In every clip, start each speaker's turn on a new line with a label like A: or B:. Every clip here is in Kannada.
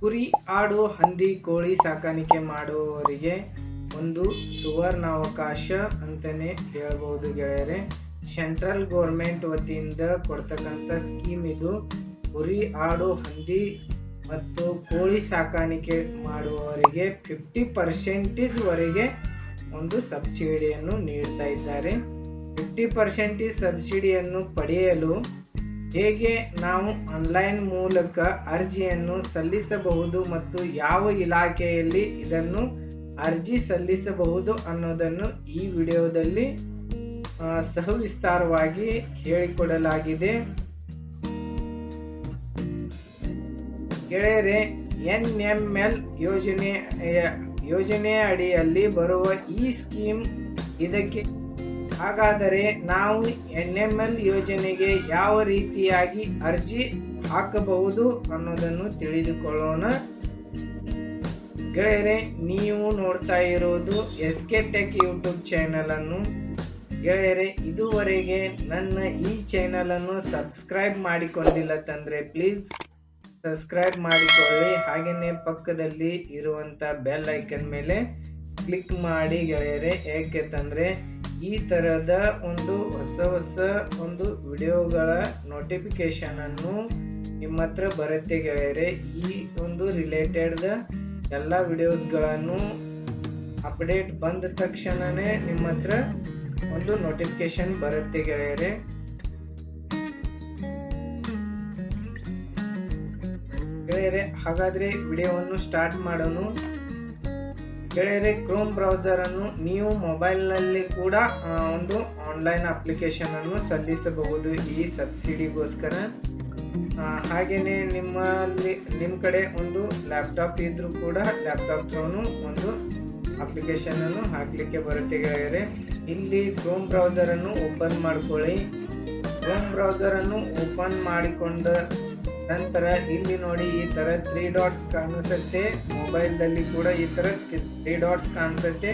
A: ಕುರಿ, ಆಡು, ಹಂದಿ, ಕೋಳಿ ಸಾಕಾಣಿಕೆ ಮಾಡುವವರಿಗೆ ಒಂದು ಸುವರ್ಣಾವಕಾಶ ಅಂತಲೇ ಹೇಳ್ಬೋದು ಗೆಳೆಯರೆ. ಸೆಂಟ್ರಲ್ ಗೌರ್ಮೆಂಟ್ ವತಿಯಿಂದ ಕೊಡ್ತಕ್ಕಂಥ ಸ್ಕೀಮ್ ಇದು. ಕುರಿ, ಆಡು, ಹಂದಿ ಮತ್ತು ಕೋಳಿ ಸಾಕಾಣಿಕೆ ಮಾಡುವವರಿಗೆ ಫಿಫ್ಟಿ ಪರ್ಸೆಂಟೇಜ್ವರೆಗೆ ಒಂದು ಸಬ್ಸಿಡಿಯನ್ನು ನೀಡ್ತಾ ಇದ್ದಾರೆ. ಫಿಫ್ಟಿ ಪರ್ಸೆಂಟೇಜ್ ಸಬ್ಸಿಡಿಯನ್ನು ಪಡೆಯಲು ಹೇಗೆ ನಾವು ಆನ್ಲೈನ್ ಮೂಲಕ ಅರ್ಜಿಯನ್ನು ಸಲ್ಲಿಸಬಹುದು ಮತ್ತು ಯಾವ ಇಲಾಖೆಯಲ್ಲಿ ಇದನ್ನು ಅರ್ಜಿ ಸಲ್ಲಿಸಬಹುದು ಅನ್ನೋದನ್ನು ಈ ವಿಡಿಯೋದಲ್ಲಿ ಸಹವಿಸ್ತಾರವಾಗಿ ಹೇಳಿಕೊಡಲಾಗಿದೆ. ಗೆಳೆಯರೆ ಎನ್ ಎಂ ಎಲ್ ಯೋಜನೆ ಯೋಜನೆಯ ಅಡಿಯಲ್ಲಿ ಬರುವ ಈ ಸ್ಕೀಮ್ ಇದಕ್ಕೆ ಹಾಗಾದರೆ ನಾವು ಎನ್ ಎಂ ಎಲ್ ಯೋಜನೆಗೆ ಯಾವ ರೀತಿಯಾಗಿ ಅರ್ಜಿ ಹಾಕಬಹುದು ಅನ್ನೋದನ್ನು ತಿಳಿದುಕೊಳ್ಳೋಣ. ಗೆಳೆಯರೆ, ನೀವು ನೋಡ್ತಾ ಇರೋದು ಎಸ್ ಕೆ ಟೆಕ್ ಯೂಟ್ಯೂಬ್ ಚಾನಲನ್ನು ಗೆಳೆಯರೆ, ಇದುವರೆಗೆ ನನ್ನ ಈ ಚಾನಲನ್ನು ಸಬ್ಸ್ಕ್ರೈಬ್ ಮಾಡಿಕೊಂಡಿಲ್ಲ ತಂದ್ರೆ ಪ್ಲೀಸ್ ಸಬ್ಸ್ಕ್ರೈಬ್ ಮಾಡಿಕೊಳ್ಳಿ. ಹಾಗೆಯೇ ಪಕ್ಕದಲ್ಲಿ ಇರುವಂತ ಬೆಲ್ ಐಕನ್ ಮೇಲೆ ಕ್ಲಿಕ್ ಮಾಡಿ ಗೆಳೆಯರೆ. ಏಕೆ ತಂದ್ರೆ ಈ ಥರದ ಒಂದು ಹೊಸ ಹೊಸ ಒಂದು ವಿಡಿಯೋಗಳ ನೋಟಿಫಿಕೇಶನ್ ಅನ್ನು ನಿಮ್ಮ ಹತ್ರ ಬರುತ್ತೆ ಗೆಳೆಯರೆ. ಈ ಒಂದು ರಿಲೇಟೆಡ್ ಎಲ್ಲ ವಿಡಿಯೋಸ್ಗಳನ್ನು ಅಪ್ಡೇಟ್ ಬಂದ ತಕ್ಷಣನೇ ನಿಮ್ಮ ಹತ್ರ ಒಂದು ನೋಟಿಫಿಕೇಶನ್ ಬರುತ್ತೆ ಗೆಳೆಯರೆ. ಗೆಳೆಯರೆ, ಹಾಗಾದ್ರೆ ವಿಡಿಯೋವನ್ನು ಸ್ಟಾರ್ಟ್ ಮಾಡೋಣ ಗೆಳೆಯರೆ ಕ್ರೋಮ್ ಬ್ರೌಸರ್ ಅನ್ನು ನೀವು ಮೊಬೈಲ್ನಲ್ಲಿ ಕೂಡ ಒಂದು ಆನ್ಲೈನ್ ಅಪ್ಲಿಕೇಶನ್ ಅನ್ನು ಸಲ್ಲಿಸಬಹುದು ಈ ಸಬ್ಸಿಡಿಗೋಸ್ಕರ ಹಾಗೆಯೇ ನಿಮ್ಮಲ್ಲಿ ನಿಮ್ಮ ಕಡೆ ಒಂದು ಲ್ಯಾಪ್ಟಾಪ್ ಇದ್ದರೂ ಕೂಡ ಲ್ಯಾಪ್ಟಾಪ್ ಥ್ರೋನು ಒಂದು ಅಪ್ಲಿಕೇಶನ್ ಅನ್ನು ಹಾಕ್ಲಿಕ್ಕೆ ಬರುತ್ತೆ ಗೆಳೆಯರೆ. ಇಲ್ಲಿ ಕ್ರೋಮ್ ಬ್ರೌಸರನ್ನು ಓಪನ್ ಮಾಡಿಕೊಳ್ಳಿ. ಕ್ರೋಮ್ ಬ್ರೌಸರನ್ನು ಓಪನ್ ಮಾಡಿಕೊಂಡ ನಂತರ ಇಲ್ಲಿ ನೋಡಿ ಈ ತರ ತ್ರೀ ಡಾಟ್ಸ್ ಕಾಣಿಸುತ್ತೆ. ಮೊಬೈಲ್ ದಲ್ಲಿ ಕೂಡ ಈ ತರ ತ್ರೀ ಡಾಟ್ಸ್ ಕಾಣಿಸುತ್ತೆ.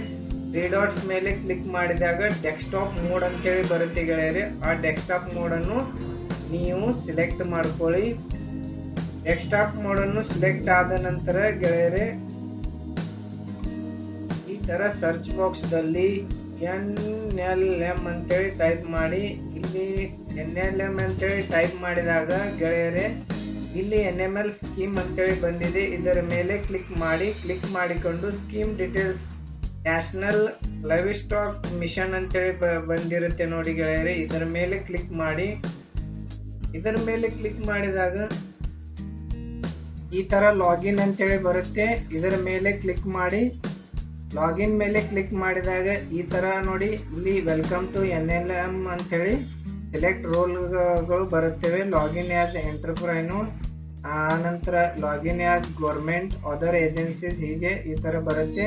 A: ತ್ರೀ ಡಾಟ್ಸ್ ಮೇಲೆ ಕ್ಲಿಕ್ ಮಾಡಿದಾಗ ಡೆಸ್ಕ್ಟಾಪ್ ಮೋಡ್ ಅಂತೇಳಿ ಬರುತ್ತೆ ಗೆಳೆಯರೆ. ಆ ಡೆಸ್ಕ್ಟಾಪ್ ಮೋಡ್ ಅನ್ನು ನೀವು ಸಿಲೆಕ್ಟ್ ಮಾಡ್ಕೊಳ್ಳಿ. ಡೆಸ್ಕ್ಟಾಪ್ ಮೋಡ್ ಅನ್ನು ಸಿಲೆಕ್ಟ್ ಆದ ನಂತರ ಗೆಳೆಯರೆ, ಈ ತರ ಸರ್ಚ್ ಬಾಕ್ಸ್ ದಲ್ಲಿ ಎನ್ ಎಲ್ ಎಂ ಅಂತೇಳಿ ಟೈಪ್ ಮಾಡಿ. ಇಲ್ಲಿ ಎನ್ ಎಲ್ ಎಂ ಅಂತೇಳಿ ಟೈಪ್ ಮಾಡಿದಾಗ ಗೆಳೆಯರೆ ಇಲ್ಲಿ ಎನ್ ಎಂ ಎಲ್ ಸ್ಕೀಮ್ ಅಂತೇಳಿ ಬಂದಿದೆ. ಇದರ ಮೇಲೆ ಕ್ಲಿಕ್ ಮಾಡಿ ಕ್ಲಿಕ್ ಮಾಡಿಕೊಂಡು scheme details national livestock mission ಅಂತೇಳಿ ಬಂದಿರುತ್ತೆ ನೋಡಿ ಗೆಳೆಯರೆ. ಇದರ ಮೇಲೆ ಕ್ಲಿಕ್ ಮಾಡಿ. ಇದರ ಮೇಲೆ ಕ್ಲಿಕ್ ಮಾಡಿದಾಗ ಈ ತರ ಲಾಗಿನ್ ಅಂತೇಳಿ ಬರುತ್ತೆ. ಇದರ ಮೇಲೆ ಕ್ಲಿಕ್ ಮಾಡಿ. ಲಾಗಿನ್ ಮೇಲೆ ಕ್ಲಿಕ್ ಮಾಡಿದಾಗ ಈ ತರ ನೋಡಿ. ಇಲ್ಲಿ welcome to N L M ಅಂತೇಳಿ ಸೆಲೆಕ್ಟ್ ರೋಲ್ಗಳು ಬರುತ್ತವೆ. ಲಾಗಿನ್ ಆಸ್ ಎಂಟರ್ಪ್ರೈನು ಆನಂತರ login as government other agencies ಹೀಗೆ ಈ ಥರ ಬರುತ್ತೆ.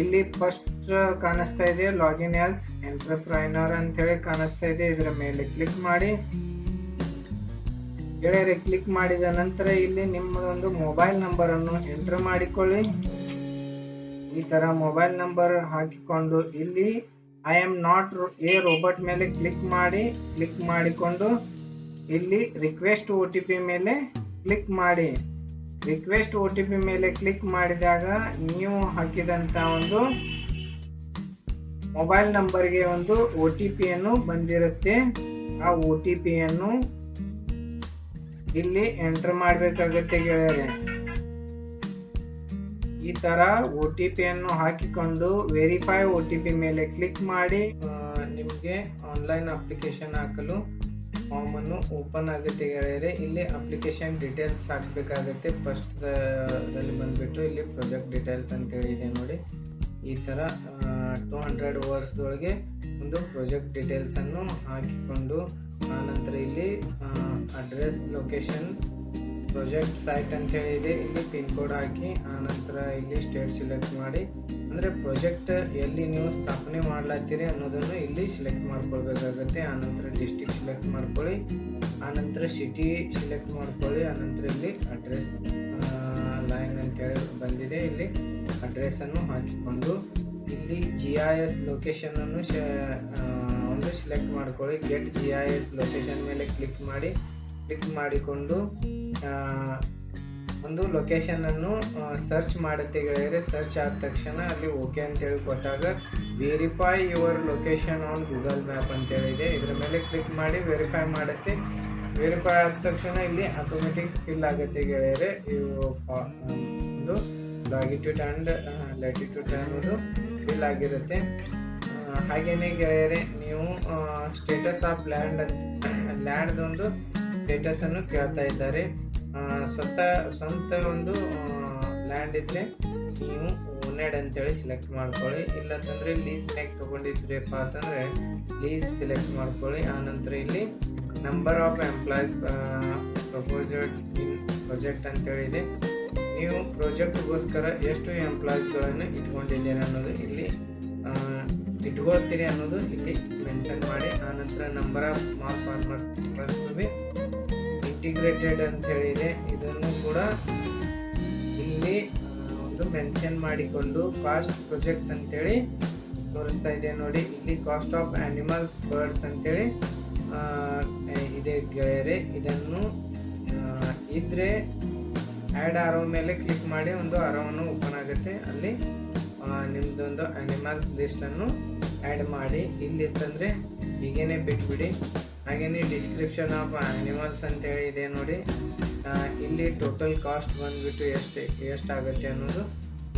A: ಇಲ್ಲಿ ಫಸ್ಟ್ ಕಾಣಿಸ್ತಾ ಇದೆ ಲಾಗಿನ್ ಆಸ್ ಎಂಟರ್ಪ್ರೈನರ್ ಅಂತೇಳಿ ಕಾಣಿಸ್ತಾ ಇದೆ. ಇದರ ಮೇಲೆ ಕ್ಲಿಕ್ ಮಾಡಿ. ಗೆಳೆಯರೆ ಕ್ಲಿಕ್ ಮಾಡಿದ ನಂತರ ಇಲ್ಲಿ ನಿಮ್ಮದೊಂದು ಮೊಬೈಲ್ ನಂಬರನ್ನು ಎಂಟರ್ ಮಾಡಿಕೊಳ್ಳಿ. ಈ ಥರ ಮೊಬೈಲ್ ನಂಬರ್ ಹಾಕಿಕೊಂಡು ಇಲ್ಲಿ I am not a robot ಮೇಲೆ ಕ್ಲಿಕ್ ಮಾಡಿ ಕ್ಲಿಕ್ ಮಾಡಿಕೊಂಡು ಇಲ್ಲಿ ರಿಕ್ವೆಸ್ಟ್ ಒ ಟಿ ಪಿ ಮೇಲೆ ಕ್ಲಿಕ್ ಮಾಡಿ. ರಿಕ್ವೆಸ್ಟ್ ಒ ಟಿ ಪಿ ಮೇಲೆ ಕ್ಲಿಕ್ ಮಾಡಿದಾಗ ನೀವು ಹಾಕಿದಂತ ಒಂದು ಮೊಬೈಲ್ ನಂಬರ್ಗೆ ಒಂದು ಒ ಟಿ ಪಿಯನ್ನು ಬಂದಿರುತ್ತೆ. ಆ ಓ ಟಿ ಪಿಯನ್ನು ಇಲ್ಲಿ ಎಂಟರ್ ಮಾಡಬೇಕಾಗುತ್ತೆ ಗೆಳೆಯರೆ. ಈ ತರ ಒ ಟಿ ಪಿಯನ್ನು ಹಾಕಿಕೊಂಡು ವೆರಿಫೈ ಒ ಟಿ ಪಿ ಮೇಲೆ ಕ್ಲಿಕ್ ಮಾಡಿ ನಿಮಗೆ ಆನ್ಲೈನ್ ಅಪ್ಲಿಕೇಶನ್ ಹಾಕಲು ಫಾರ್ಮ್ ಅನ್ನು ಓಪನ್ ಆಗುತ್ತೆ ಗೆಳೆಯರೆ. ಇಲ್ಲಿ ಅಪ್ಲಿಕೇಶನ್ ಡೀಟೇಲ್ಸ್ ಹಾಕಬೇಕಾಗುತ್ತೆ. ಫಸ್ಟ್ ಅಲ್ಲಿ ಬಂದ್ಬಿಟ್ಟು ಇಲ್ಲಿ ಪ್ರಾಜೆಕ್ಟ್ ಡೀಟೇಲ್ಸ್ ಅಂತ ಇದೆ ನೋಡಿ. ಈ ತರ ಟೂ ಹಂಡ್ರೆಡ್ ವರ್ಸ್ದೊಳಗೆ ಒಂದು ಪ್ರಾಜೆಕ್ಟ್ ಡೀಟೇಲ್ಸ್ ಅನ್ನು ಹಾಕಿಕೊಂಡು ಆನಂತರ ಇಲ್ಲಿ ಅಡ್ರೆಸ್ ಲೊಕೇಶನ್ ಪ್ರಾಜೆಕ್ಟ್ ಸೈಟ್ ಅಂತ ಹೇಳಿದೆ. ಇಲ್ಲಿ ಪಿನ್ ಕೋಡ್ ಹಾಕಿ ಆನಂತರ ಇಲ್ಲಿ ಸ್ಟೇಟ್ ಸಿಲೆಕ್ಟ್ ಮಾಡಿ. ಅಂದರೆ ಪ್ರೊಜೆಕ್ಟ್ ಎಲ್ಲಿ ನೀವು ಸ್ಥಾಪನೆ ಮಾಡ್ಲತ್ತೀರಿ ಅನ್ನೋದನ್ನು ಇಲ್ಲಿ ಸಿಲೆಕ್ಟ್ ಮಾಡ್ಕೊಳ್ಬೇಕಾಗತ್ತೆ. ಆನಂತರ ಡಿಸ್ಟಿಕ್ ಸಿಲೆಕ್ಟ್ ಮಾಡ್ಕೊಳ್ಳಿ. ಆನಂತರ ಸಿಟಿ ಸಿಲೆಕ್ಟ್ ಮಾಡ್ಕೊಳ್ಳಿ. ಆನಂತರ ಇಲ್ಲಿ ಅಡ್ರೆಸ್ ಲೈನ್ ಅಂತೇಳಿ ಬಂದಿದೆ. ಇಲ್ಲಿ ಅಡ್ರೆಸ್ಸನ್ನು ಹಾಕಿಕೊಂಡು ಇಲ್ಲಿ ಜಿ ಐ ಎಸ್ ಲೊಕೇಶನನ್ನು ಒಂದು ಸಿಲೆಕ್ಟ್ ಮಾಡ್ಕೊಳ್ಳಿ. Get G I S location ಮೇಲೆ ಕ್ಲಿಕ್ ಮಾಡಿ. ಕ್ಲಿಕ್ ಮಾಡಿಕೊಂಡು ಒಂದು ಲೊಕೇಶನನ್ನು ಸರ್ಚ್ ಮಾಡುತ್ತೆ ಗೆಳೆಯರೆ ಸರ್ಚ್ ಆದ ತಕ್ಷಣ ಅಲ್ಲಿ ಓಕೆ ಅಂತೇಳಿ ಕೊಟ್ಟಾಗ verify your location on Google map ಅಂತೇಳಿದೆ ಇದೆ. ಇದ್ರ ಮೇಲೆ ಕ್ಲಿಕ್ ಮಾಡಿ ವೆರಿಫೈ ಮಾಡುತ್ತೆ. ವೆರಿಫೈ ಆದ ತಕ್ಷಣ ಇಲ್ಲಿ ಆಟೋಮೆಟಿಕ್ ಫಿಲ್ ಆಗುತ್ತೆ ಗೆಳೆಯರೆ. ಇವು ಒಂದು ಲಾಗಿಟ್ಯೂಡ್ ಆ್ಯಂಡ್ ಲ್ಯಾಟಿಟ್ಯೂಡ್ ಅನ್ನೋದು ಫಿಲ್ ಆಗಿರುತ್ತೆ. ಹಾಗೆಯೇ ಗೆಳೆಯರೆ, ನೀವು ಸ್ಟೇಟಸ್ ಆಫ್ ಲ್ಯಾಂಡ್ ಲ್ಯಾಂಡ್ದೊಂದು ಸ್ಟೇಟಸನ್ನು ಕೇಳ್ತಾ ಇದ್ದಾರೆ. ಸ್ವತಃ ಸ್ವಂತ ಒಂದು ಲ್ಯಾಂಡ್ ಇದ್ರೆ ನೀವು ಓನೆಡ್ ಅಂತೇಳಿ ಸೆಲೆಕ್ಟ್ ಮಾಡ್ಕೊಳ್ಳಿ. ಇಲ್ಲಂತಂದ್ರೆ ಲೀಸ್ ತಗೊಂಡಿದ್ರಿ ತಗೊಂಡಿದ್ರಿಪ್ಪ ಅಂತಂದ್ರೆ ಲೀಸ್ ಸೆಲೆಕ್ಟ್ ಮಾಡ್ಕೊಳ್ಳಿ. ಆನಂತರ ಇಲ್ಲಿ number of employees proposed in project ಅಂತೇಳಿ ಇದೆ. ನೀವು ಪ್ರಾಜೆಕ್ಟ್ಗೋಸ್ಕರ ಎಷ್ಟು ಎಂಪ್ಲಾಯೀಸ್ಗಳನ್ನು ಇಟ್ಕೊಂಡಿದ್ದೀರಿ ಅನ್ನೋದು ಇಲ್ಲಿ ಇಟ್ಕೊಳ್ತೀರಿ ಅನ್ನೋದು ಇಲ್ಲಿ ಮೆನ್ಷನ್ ಮಾಡಿ. ಆನಂತರ number of small farmers be integrated ಅಂತ ಹೇಳಿದೆ ಇದನ್ನು ಕೂಡ ಇಲ್ಲಿ ಒಂದು ಮೆನ್ಷನ್ ಮಾಡಿಕೊಂಡು ಕಾಸ್ಟ್ ಪ್ರೊಜೆಕ್ಟ್ ಅಂತೇಳಿ ತೋರಿಸ್ತಾ ಇದೆ ನೋಡಿ. ಇಲ್ಲಿ ಕಾಸ್ಟ್ ಆಫ್ ಆನಿಮಲ್ಸ್ ಬರ್ಡ್ಸ್ ಅಂತೇಳಿ ಇದೆ ಗೆಳೆಯರೆ. ಇದನ್ನು ಇದ್ರೆ ಆ್ಯಡ್ ಆರೋ ಮೇಲೆ ಕ್ಲಿಕ್ ಮಾಡಿ ಒಂದು ಆರೋವನ್ನು ಓಪನ್ ಆಗುತ್ತೆ. ಅಲ್ಲಿ ನಿಮ್ಮದೊಂದು ಆ್ಯನಿಮಲ್ಸ್ ಲಿಸ್ಟನ್ನು ಆ್ಯಡ್ ಮಾಡಿ. ಇಲ್ಲಿ ಅಂತಂದರೆ ಹೀಗೇನೆ ಬಿಟ್ಬಿಡಿ ಹಾಗೇನೆ ಡಿಸ್ಕ್ರಿಪ್ಷನ್ ಆಫ್ ಅನಿಮಲ್ಸ್ ಅಂತೇಳಿ ಇದೆ ನೋಡಿ. ಇಲ್ಲಿ ಟೋಟಲ್ ಕಾಸ್ಟ್ ಬಂದ್ಬಿಟ್ಟು ಎಷ್ಟು, ಎಷ್ಟಾಗುತ್ತೆ ಅನ್ನೋದು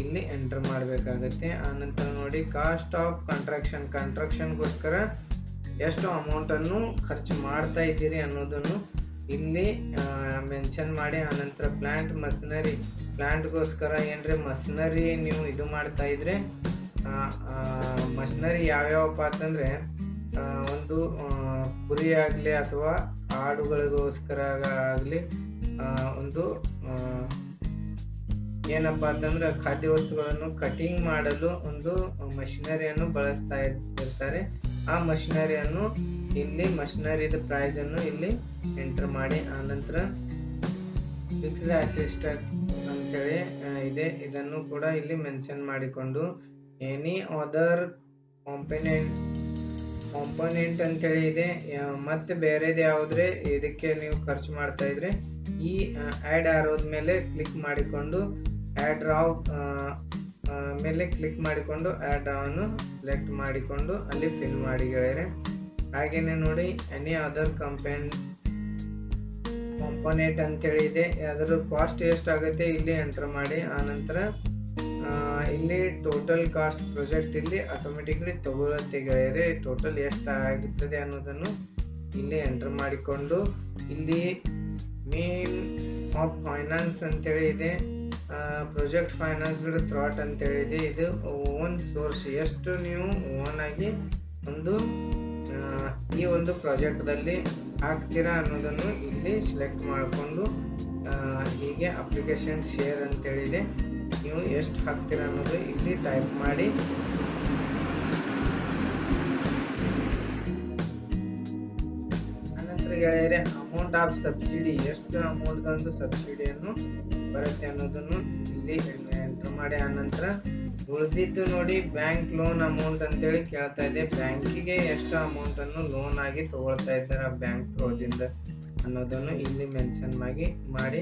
A: ಇಲ್ಲಿ ಎಂಟರ್ ಮಾಡಬೇಕಾಗತ್ತೆ. ಆನಂತರ ನೋಡಿ ಕಾಸ್ಟ್ ಆಫ್ ಕಂಟ್ರಾಕ್ಷನ್ ಕಂಟ್ರಾಕ್ಷನ್ಗೋಸ್ಕರ ಎಷ್ಟು ಅಮೌಂಟನ್ನು ಖರ್ಚು ಮಾಡ್ತಾ ಇದ್ದೀರಿ ಅನ್ನೋದನ್ನು ಇಲ್ಲಿ ಮೆನ್ಷನ್ ಮಾಡಿ. ಆನಂತರ ಪ್ಲ್ಯಾಂಟ್ ಮಷಿನರಿ ಪ್ಲ್ಯಾಂಟ್ಗೋಸ್ಕರ ಏನ್ರಿ? ಮಷಿನರಿ ನೀವು ಇದು ಮಾಡ್ತಾ ಇದ್ರೆ ಮಷಿನರಿ ಯಾವ್ಯಾವಪ್ಪ ಅಂತಂದರೆ ಒಂದು ಆ, ಕುರಿ ಆಗಲಿ ಅಥವಾ ಆಡುಗಳಿಗೋಸ್ಕರ ಆಗಲಿ ಒಂದು ಏನಪ್ಪ ಅಂತಂದ್ರೆ ಖಾದ್ಯ ವಸ್ತುಗಳನ್ನು ಕಟಿಂಗ್ ಮಾಡಲು ಒಂದು ಮಷಿನರಿಯನ್ನು ಬಳಸ್ತಾ ಇರ್- ಇರ್ತಾರೆ. ಆ ಮಷಿನರಿಯನ್ನು ಇಲ್ಲಿ ಮಷಿನರಿದ ಪ್ರೈಸ್ ಅನ್ನು ಇಲ್ಲಿ ಎಂಟರ್ ಮಾಡಿ ಆನಂತರ ಫಿಕ್ಸ್ಡ್ ಅಸಿಸ್ಟೆಂಟ್ ಅಂತೇಳಿ ಇದೆ. ಇದನ್ನು ಕೂಡ ಇಲ್ಲಿ ಮೆನ್ಷನ್ ಮಾಡಿಕೊಂಡು ಎನಿ ಅದರ್ ಕಾಂಪೊನೆಂಟ್ ಕಾಂಪೊನೆಂಟ್ ಅಂತೇಳಿ ಇದೆ. ಮತ್ತೆ ಬೇರೆದು ಯಾವುದ್ರೆ ಇದಕ್ಕೆ ನೀವು ಖರ್ಚು ಮಾಡ್ತಾ ಇದ್ರೆ ಈ ಆ್ಯಡ್ ಆರೋದ ಮೇಲೆ ಕ್ಲಿಕ್ ಮಾಡಿಕೊಂಡು ಆ್ಯಡ್ ರಾವ್ ಮೇಲೆ ಕ್ಲಿಕ್ ಮಾಡಿಕೊಂಡು ಆ್ಯಡ್ ರಾವನ್ನು ಸೆಲೆಕ್ಟ್ ಮಾಡಿಕೊಂಡು ಅಲ್ಲಿ ಫಿಲ್ ಮಾಡಿ ಗೆಳೆಯರೆ. ಹಾಗೆಯೇ ನೋಡಿ ಎನಿ ಅದರ್ ಕಂಪೆನ್ ಕಾಂಪೊನೆಂಟ್ ಅಂತೇಳಿ ಇದೆ. ಅದರ ಕಾಸ್ಟ್ ಎಷ್ಟಾಗುತ್ತೆ ಇಲ್ಲಿ ಎಂಟರ್ ಮಾಡಿ. ಆನಂತರ ಇಲ್ಲಿ ಟೋಟಲ್ ಕಾಸ್ಟ್ ಪ್ರಾಜೆಕ್ಟ್ ಇಲ್ಲಿ ಆಟೋಮೆಟಿಕ್ಲಿ ತಗೊಳ್ಳುತ್ತೆ ಗೆಳೆಯರೆ. ಟೋಟಲ್ ಎಷ್ಟು ಆಗುತ್ತದೆ ಅನ್ನೋದನ್ನು ಇಲ್ಲಿ ಎಂಟರ್ ಮಾಡಿಕೊಂಡು ಇಲ್ಲಿ ಮೇನ್ ಆಫ್ ಫೈನಾನ್ಸ್ ಅಂತೇಳಿ ಇದೆ. ಪ್ರೊಜೆಕ್ಟ್ ಫೈನಾನ್ಸ್ ಥ್ರಾಟ್ ಅಂತೇಳಿ ಇದೆ. ಇದು ಓನ್ ಸೋರ್ಸ್ ಎಷ್ಟು ನೀವು ಓನ್ ಆಗಿ ಒಂದು ಈ ಒಂದು ಪ್ರಾಜೆಕ್ಟ್ದಲ್ಲಿ ಹಾಕ್ತೀರಾ ಅನ್ನೋದನ್ನು ಇಲ್ಲಿ ಸೆಲೆಕ್ಟ್ ಮಾಡಿಕೊಂಡು ಹೀಗೆ ಅಪ್ಲಿಕೇಶನ್ ಶೇರ್ ಅಂತೇಳಿದೆ ನೀವು ಎಷ್ಟು ಹಾಕ್ತೀರ ಅನ್ನೋದು ಇಲ್ಲಿ ಟೈಪ್ ಮಾಡಿ. ಅನಂತರ ಗೆಳೆಯರೆ ಅಮೌಂಟ್ ಆಫ್ ಸಬ್ಸಿಡಿ ಎಷ್ಟು ಅಮೌಂಟ್ ಸಬ್ಸಿಡಿಯನ್ನು ಬರುತ್ತೆ ಅನ್ನೋದನ್ನು ಇಲ್ಲಿ ಎಂಟರ್ ಮಾಡಿ. ಆನಂತರ ಉಳಿದಿದ್ದು ನೋಡಿ ಬ್ಯಾಂಕ್ ಲೋನ್ ಅಮೌಂಟ್ ಅಂತೇಳಿ ಕೇಳ್ತಾ ಇದೆ. ಬ್ಯಾಂಕಿಗೆ ಎಷ್ಟು ಅಮೌಂಟ್ ಅನ್ನು ಲೋನ್ ಆಗಿ ತಗೊಳ್ತಾ ಇದ್ದಾರೆ ಬ್ಯಾಂಕ್ ಥ್ರೋದಿಂದ ಅನ್ನೋದನ್ನು ಇಲ್ಲಿ ಮೆನ್ಷನ್ ಆಗಿ ಮಾಡಿ.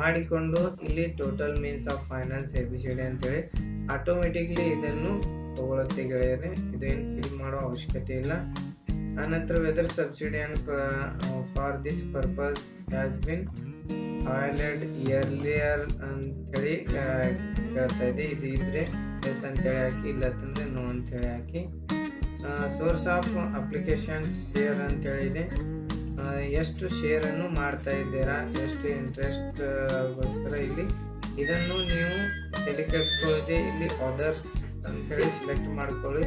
A: ಮಾಡಿಕೊಂಡು ಇಲ್ಲಿ total means of finance A B C D ಅಂತೇಳಿ ಆಟೋಮೆಟಿಕ್ಲಿ ಇದನ್ನು ತಗೊಳುತ್ತೆ ಗೆಳೆಯರೆ. ಇದೇನು ಫಿಲ್ ಮಾಡೋ ಅವಶ್ಯಕತೆ ಇಲ್ಲ. ಆನಂತರ whether subsidy an for this purpose has been availed earlier ಅಂತೇಳಿ ಕೇಳ್ತಾ ಇದೆ ಇದು ಇದ್ರೆ ಎಸ್ ಅಂತೇಳಿ ಹಾಕಿ, ಇಲ್ಲ ಅಂತಂದ್ರೆ ನೋ ಅಂತೇಳಿ ಹಾಕಿ. ಸೋರ್ಸ್ ಆಫ್ ಅಪ್ಲಿಕೇಶನ್ಸ್ ಶೇರ್ ಅಂತೇಳಿ ಇದೆ. ಎಷ್ಟು ಶೇರನ್ನು ಮಾಡ್ತಾ ಇದ್ದೀರಾ? ಎಷ್ಟು ಇಂಟ್ರೆಸ್ಟ್ ಗೋಸ್ಕರ ಇಲ್ಲಿ? ಇದನ್ನು ನೀವು ತಲೆ ಇಲ್ಲಿ ಅದರ್ಸ್ ಅಂತೇಳಿ ಸೆಲೆಕ್ಟ್ ಮಾಡ್ಕೊಳ್ಳಿ.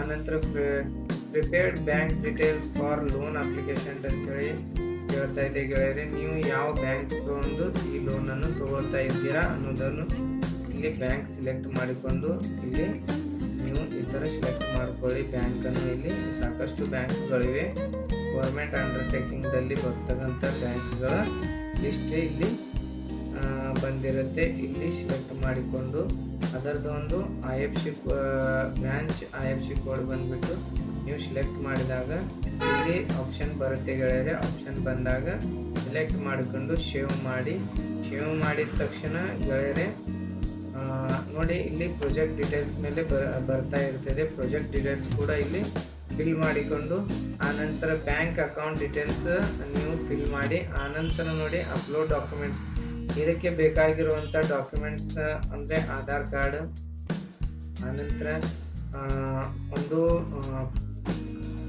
A: ಆನಂತರ prepared bank details for loan application ಅಂತ ಹೇಳಿ ಹೇಳ್ತಾ ಇದೆ ಗೆಳೆಯರೆ. ನೀವು ಯಾವ ಬ್ಯಾಂಕ್ ತಗೊಂಡು ಈ ಲೋನನ್ನು ತಗೊಳ್ತಾ ಇದ್ದೀರಾ ಅನ್ನೋದನ್ನು ಇಲ್ಲಿ ಬ್ಯಾಂಕ್ ಸೆಲೆಕ್ಟ್ ಮಾಡಿಕೊಂಡು ಇಲ್ಲಿ ನೀವು ಈ ಥರ ಸೆಲೆಕ್ಟ್ ಮಾಡ್ಕೊಳ್ಳಿ. ಬ್ಯಾಂಕನ್ನು ಇಲ್ಲಿ ಸಾಕಷ್ಟು ಬ್ಯಾಂಕ್ಗಳಿವೆ ಗೌರ್ಮೆಂಟ್ ಅಂಡರ್ಟೇಕಿಂಗ್ದಲ್ಲಿ ಬರ್ತಕ್ಕಂಥ ಬ್ಯಾಂಕ್ಗಳ ಲಿಸ್ಟ್ ಇಲ್ಲಿ ಬಂದಿರುತ್ತೆ. ಇಲ್ಲಿ ಸೆಲೆಕ್ಟ್ ಮಾಡಿಕೊಂಡು ಅದರದ್ದು ಒಂದು I F C branch I F C code ಬಂದುಬಿಟ್ಟು ನೀವು ಸೆಲೆಕ್ಟ್ ಮಾಡಿದಾಗ ಇಲ್ಲಿ ಆಪ್ಷನ್ ಬರುತ್ತೆ ಗೆಳೆಯರೆ. ಆಪ್ಷನ್ ಬಂದಾಗ ಸೆಲೆಕ್ಟ್ ಮಾಡಿಕೊಂಡು ಶೇವ್ ಮಾಡಿ. ಸೇವ್ ಮಾಡಿದ ತಕ್ಷಣ ಗೆಳೆಯರೆ ನೋಡಿ ಇಲ್ಲಿ ಪ್ರೊಜೆಕ್ಟ್ ಡೀಟೇಲ್ಸ್ ಮೇಲೆ ಬರ್ತಾ ಇರ್ತದೆ. ಪ್ರೊಜೆಕ್ಟ್ ಡೀಟೇಲ್ಸ್ ಕೂಡ ಇಲ್ಲಿ ಫಿಲ್ ಮಾಡಿಕೊಂಡು ಆನಂತರ ಬ್ಯಾಂಕ್ ಅಕೌಂಟ್ ಡೀಟೇಲ್ಸ್ ನೀವು ಫಿಲ್ ಮಾಡಿ ಆನಂತರ ನೋಡಿ ಅಪ್ಲೋಡ್ ಡಾಕ್ಯುಮೆಂಟ್ಸ್ ಇದಕ್ಕೆ ಬೇಕಾಗಿರುವಂಥ ಡಾಕ್ಯುಮೆಂಟ್ಸ್ ಅಂದರೆ ಆಧಾರ್ ಕಾರ್ಡ್ ಆನಂತರ ಒಂದು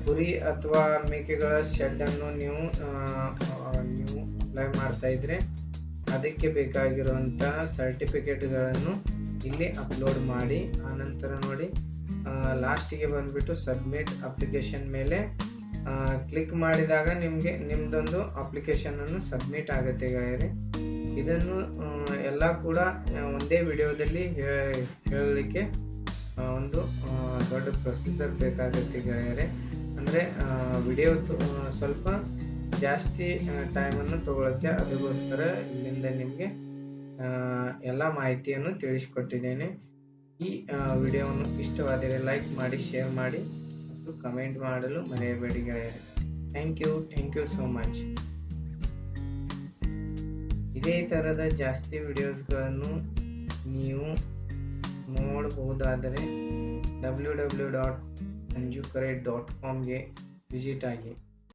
A: ಕುರಿ ಅಥವಾ ಮೇಕೆಗಳ ಶೆಡ್ಡನ್ನು ನೀವು ನೀವು ಅಪ್ಲೈ ಮಾಡ್ತಾ ಇದ್ರೆ ಅದಕ್ಕೆ ಬೇಕಾಗಿರುವಂಥ ಸರ್ಟಿಫಿಕೇಟ್ಗಳನ್ನು ಇಲ್ಲಿ ಅಪ್ಲೋಡ್ ಮಾಡಿ ಆನಂತರ ನೋಡಿ ಲಾಸ್ಟಿಗೆ ಬಂದುಬಿಟ್ಟು ಸಬ್ಮಿಟ್ ಅಪ್ಲಿಕೇಶನ್ ಮೇಲೆ ಕ್ಲಿಕ್ ಮಾಡಿದಾಗ ನಿಮಗೆ ನಿಮ್ಮದೊಂದು ಅಪ್ಲಿಕೇಶನನ್ನು ಸಬ್ಮಿಟ್ ಆಗುತ್ತೆ ಗಾಯರೆ. ಇದನ್ನು ಎಲ್ಲ ಕೂಡ ಒಂದೇ ವಿಡಿಯೋದಲ್ಲಿ ಹೇಳಲಿಕ್ಕೆ ಒಂದು ದೊಡ್ಡ ಪ್ರೊಸೀಜರ್ ಬೇಕಾಗುತ್ತೆ ಗಾಯರೆ. ಅಂದರೆ ವಿಡಿಯೋ ಸ್ವಲ್ಪ ಜಾಸ್ತಿ ಟೈಮನ್ನು ತಗೊಳುತ್ತೆ. ಅದಕ್ಕೋಸ್ಕರ ಇಲ್ಲಿಂದ ನಿಮಗೆ ಎಲ್ಲ ಮಾಹಿತಿಯನ್ನು ತಿಳಿಸ್ಕೊಟ್ಟಿದ್ದೇನೆ. ಈ ವಿಡಿಯೋವನ್ನು ಇಷ್ಟವಾದರೆ ಲೈಕ್ ಮಾಡಿ, ಶೇರ್ ಮಾಡಿ ಮತ್ತು ಕಮೆಂಟ್ ಮಾಡಲು ಮರೆಯಬೇಡಿ ಗೆಳೆಯರೆ. Thank you thank you so much. ಇದೇ ಥರದ ಜಾಸ್ತಿ ವಿಡಿಯೋಸ್ಗಳನ್ನು ನೀವು ನೋಡಬಹುದಾದರೆ ಡಬ್ಲ್ಯೂ ಡಬ್ಲ್ಯೂ ಡಾಟ್ ಸಂಜು ಕರೆ ಡಾಟ್ ಕಾಮ್ಗೆ ವಿಸಿಟ್ ಆಗಿ.